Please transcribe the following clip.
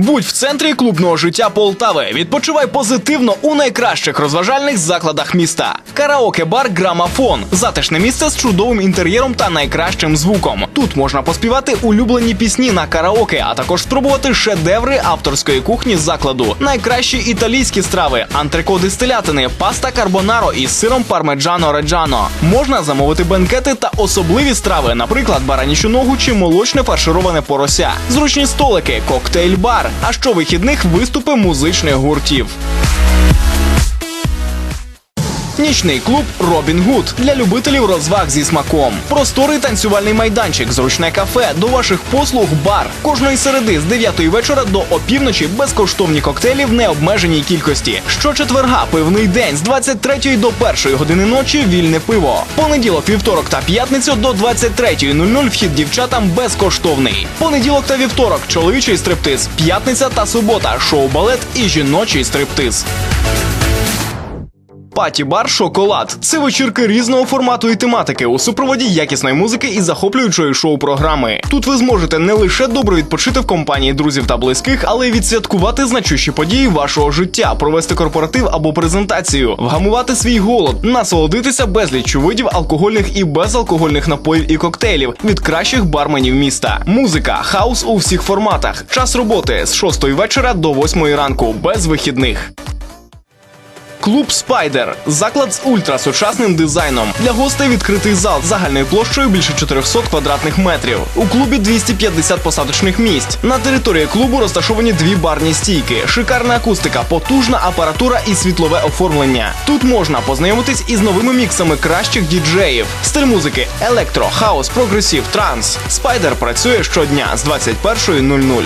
Будь в центрі клубного життя Полтави. Відпочивай позитивно у найкращих розважальних закладах міста. Караоке-бар Грамафон. Затишне місце з чудовим інтер'єром та найкращим звуком. Тут можна поспівати улюблені пісні на караоке, а також спробувати шедеври авторської кухні закладу. Найкращі італійські страви, антрикоди з паста карбонаро із сиром пармеджано реджано. Можна замовити бенкети та особливі страви, наприклад, баранічу ногу чи молочне фаршироване порося. Зручні столики, коктейль-бар. А щовихідних виступи музичних гуртів. Нічний клуб Робін Гуд для любителів розваг зі смаком. Просторий танцювальний майданчик, зручне кафе, до ваших послуг бар. Кожної середи з 9 вечора до опівночі безкоштовні коктейлі в необмеженій кількості. Щочетверга пивний день з 23 до 1 години ночі вільне пиво. Понеділок, вівторок та п'ятницю до 23.00 вхід дівчатам безкоштовний. Понеділок та вівторок чоловічий стриптиз, п'ятниця та субота шоу-балет і жіночий стриптиз. Паті-бар Шоколад це вечірки різного формату і тематики у супроводі якісної музики і захоплюючої шоу-програми. Тут ви зможете не лише добре відпочити в компанії друзів та близьких, але й відсвяткувати значущі події вашого життя, провести корпоратив або презентацію, вгамувати свій голод, насолодитися безліччю видів алкогольних і безалкогольних напоїв і коктейлів від кращих барменів міста. Музика, хаус у всіх форматах. Час роботи з 6 вечора до 8 ранку, без вихідних. Клуб Спайдер заклад з ультрасучасним дизайном. Для гостей відкритий зал загальною площею більше 400 квадратних метрів. У клубі 250 посадочних місць. На території клубу розташовані дві барні стійки, шикарна акустика, потужна апаратура і світлове оформлення. Тут можна познайомитись із новими міксами кращих діджеїв. Стиль музики електро, хаус, прогресів, транс. Спайдер працює щодня з 21.00.